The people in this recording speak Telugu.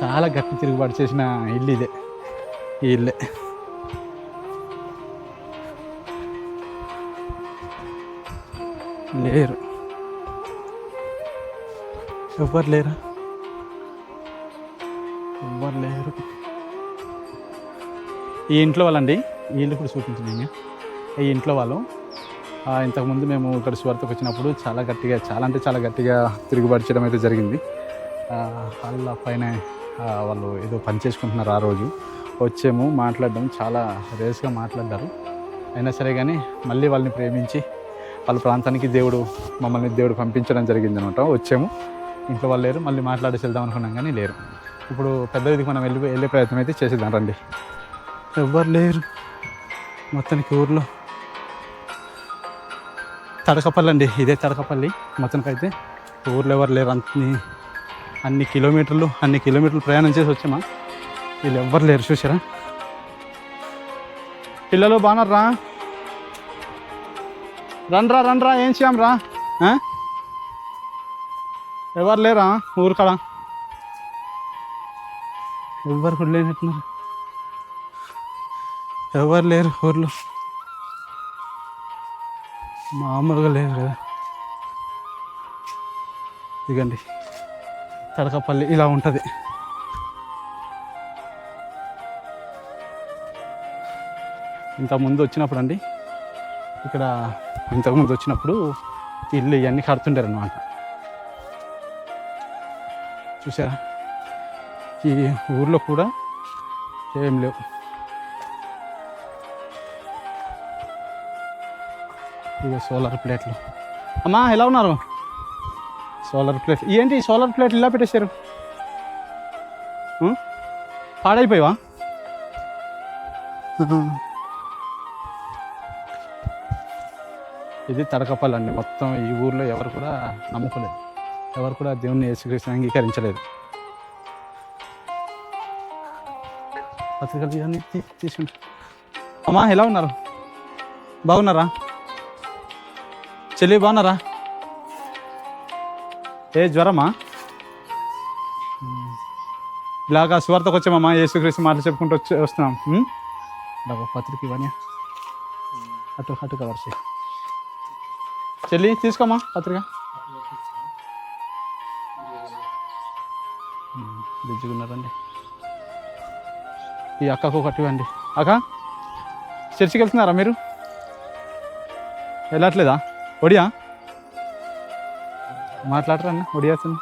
చాలా గట్టి తిరుగుబాటు చేసిన ఇల్లు ఇదే. ఈ ఇల్లే. లేరు. ఎవ్వరు లేరా? ఎవ్వరు లేరు. ఈ ఇంట్లో వాళ్ళండి ఈ ఇల్లు కూడా చూపించింది ఈ ఇంట్లో వాళ్ళు ఇంతకుముందు మేము ఇక్కడ స్వర్తకు వచ్చినప్పుడు చాలా గట్టిగా చాలా అంటే చాలా గట్టిగా తిరుగుబాటు చేయడం అయితే జరిగింది. వాళ్ళ పైన వాళ్ళు ఏదో పని చేసుకుంటున్నారు ఆ రోజు. వచ్చాము మాట్లాడడం చాలా రేస్గా మాట్లాడ్డారు. అయినా సరే కానీ మళ్ళీ వాళ్ళని ప్రేమించి వాళ్ళ ప్రాంతానికి దేవుడు మమ్మల్ని దేవుడు పంపించడం జరిగింది అనమాట వచ్చాము ఇంట్లో వాళ్ళు లేరు మళ్ళీ మాట్లాడేసి వెళ్దాం అనుకున్నాం కానీ లేరు. ఇప్పుడు పెద్ద వీధికి మనం వెళ్ళి వెళ్ళే ప్రయత్నం అయితే చేసేద్దాం రండి. ఎవ్వరు లేరు. మొత్తానికి ఊర్లో. తడకపల్లి అండి ఇదే తడకపల్లి. మొత్తానికి అయితే ఊర్లో ఎవరు లేరు అంత అన్ని కిలోమీటర్లు అన్ని కిలోమీటర్లు ప్రయాణం చేసి వచ్చామా? వీళ్ళు ఎవ్వరు లేరు చూసారా పిల్లలు బాగున్నారా రండ్రా రండ్రా ఏం చేయం రా? ఎవరు లేరా ఊరు కాడ ఎవరు కూడా లేనట్టున్నారు. ఎవరు లేరు ఊర్లో? మామూలుగా లేరు కదా. ఇదిగండి తడకపల్లి ఇలా ఉంటుంది. ఇంతకుముందు వచ్చినప్పుడు అండి ఇక్కడ ఇంతకుముందు వచ్చినప్పుడు ఇల్లు ఇవన్నీ కడుతుంటారు అనమాట చూసారా ఈ ఊర్లో కూడా ఏం లేవు. ఇక సోలార్ ప్లేట్లు. అమ్మా ఎలా ఉన్నారు? Solar plate. ఏంటి సోలార్ ప్లేట్ ఇలా పెట్టేశారు? పాడైపోయావా? ఇది తడకపాలండి. మొత్తం ఈ ఊర్లో ఎవరు కూడా నమ్మకలేదు. ఎవరు కూడా దేవుణ్ణి యేసుకృష్ణ అంగీకరించలేదు. పత్రికలు ఇవన్నీ తీసుకుంటా. అమ్మా ఎలా ఉన్నారు? బాగున్నారా? చెల్లి బాగున్నారా? ఏ జ్వరమా? ఇలాగా సువార్తకు వచ్చామమ్మా యేసుక్రీస్తు మాటలు చెప్పుకుంటూ వచ్చి వస్తున్నాం. డబ్బా పత్రిక ఇవన్నీ అటు అటు కవర్ చేయి. చెల్లి తీసుకోమ్మా పత్రిక. ఉమ్, ఈ అక్కకు ఒకటి ఇవ్వండి. అక్క చర్చికి వెళ్తున్నారా మీరు? వెళ్ళట్లేదా? ఒడియా? మాట్లాడరా అన్న? ఒడియాసన్